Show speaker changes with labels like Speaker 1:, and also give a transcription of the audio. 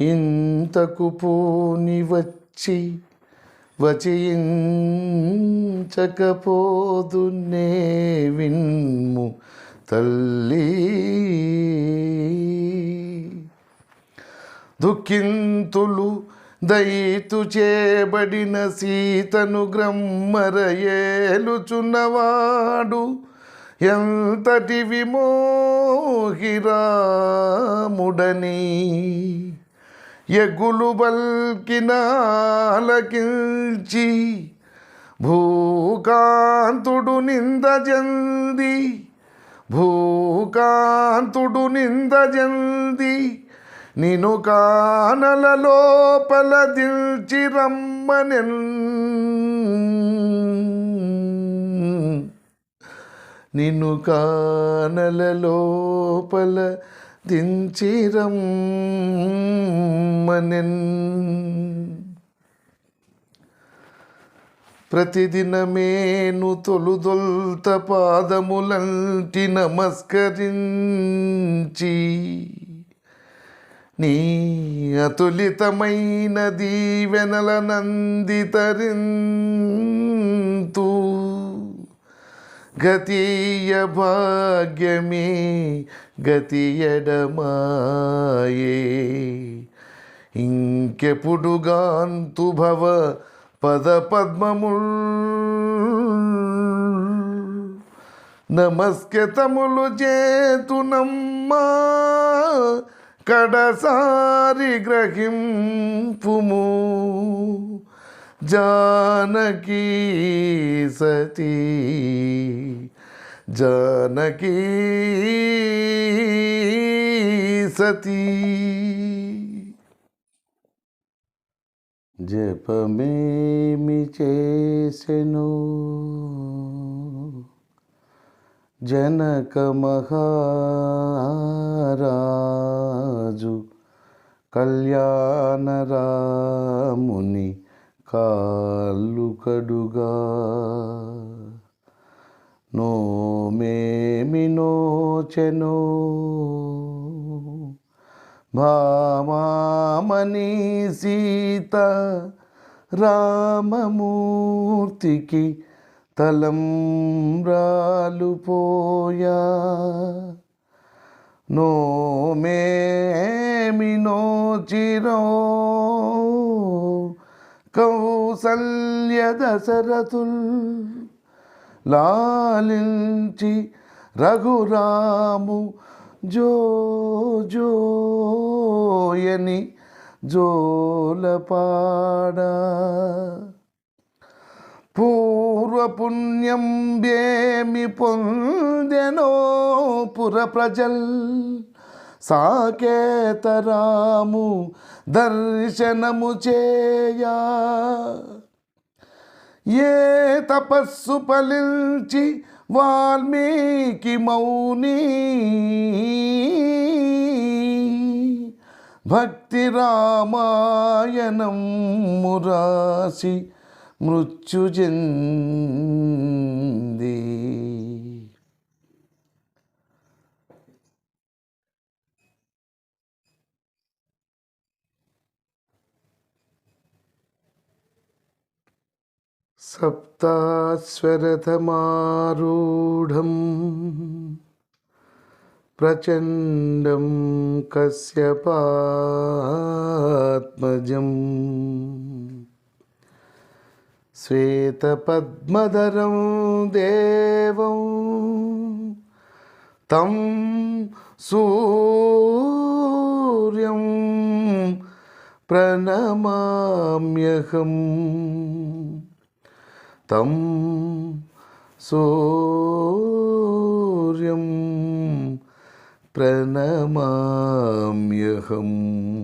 Speaker 1: ఇంతకు పోని వచ్చి వచయించకపోదునే విన్ము తల్లి. దుఃఖింతులు దయితు చేబడిన సీతను గ్రమ్మరయేలుచున్నవాడు ఎంతటి విమోహిరాముడని. ఎగులు బల్కినాలకించి భూకాంతుడు నిందజంది భూకాంతుడు నిందజంది నిను కానల లోపల దిల్చి రమ్మనెన్. నిన్ను కానల లోపల దించిరమ్మనెన్ ప్రతిదినమేను తొలుదొల్త పాదములంటి నమస్కరించి నీ అతులితమైన దీవెనల నందితరింతు గతీయ భాగ్యమే గతియడమాయే. ఇంకెపుడుగాంతు భవ పద పద్మముల్ నమస్కృతములు చేతునమ్మా కడసారి గ్రహింపుము. जानकी सती जानकी सती। जपमे जनक महाराजु कल्याण కాళ్ళు కడుగా. నోమేమి నోచెనో. భామామణి సీత రామమూర్తికి తలంబ్రాలు పోయా. నోమేమి నోచిరో. కౌసల్య దశరథుల్ లాలించి రఘురాము జోజోయని జోలపాడ పూర్వపుణ్యం వేమి పొందెనో పుర ప్రజల్ సాకేతరాము దర్శనము చేయా. ఏ తపస్సు ఫలించి వాల్మీకి మౌని. భక్తి రామాయణం మురాసి మృత్యుజంది. సప్తాశ్వరథమారూఢం ప్రచండం కశ్యపాత్మజం శ్వేతపద్మధరం దేవం తం సూర్యం ప్రణమామ్యహం तं सूर्यं प्रणमाम्यहम्।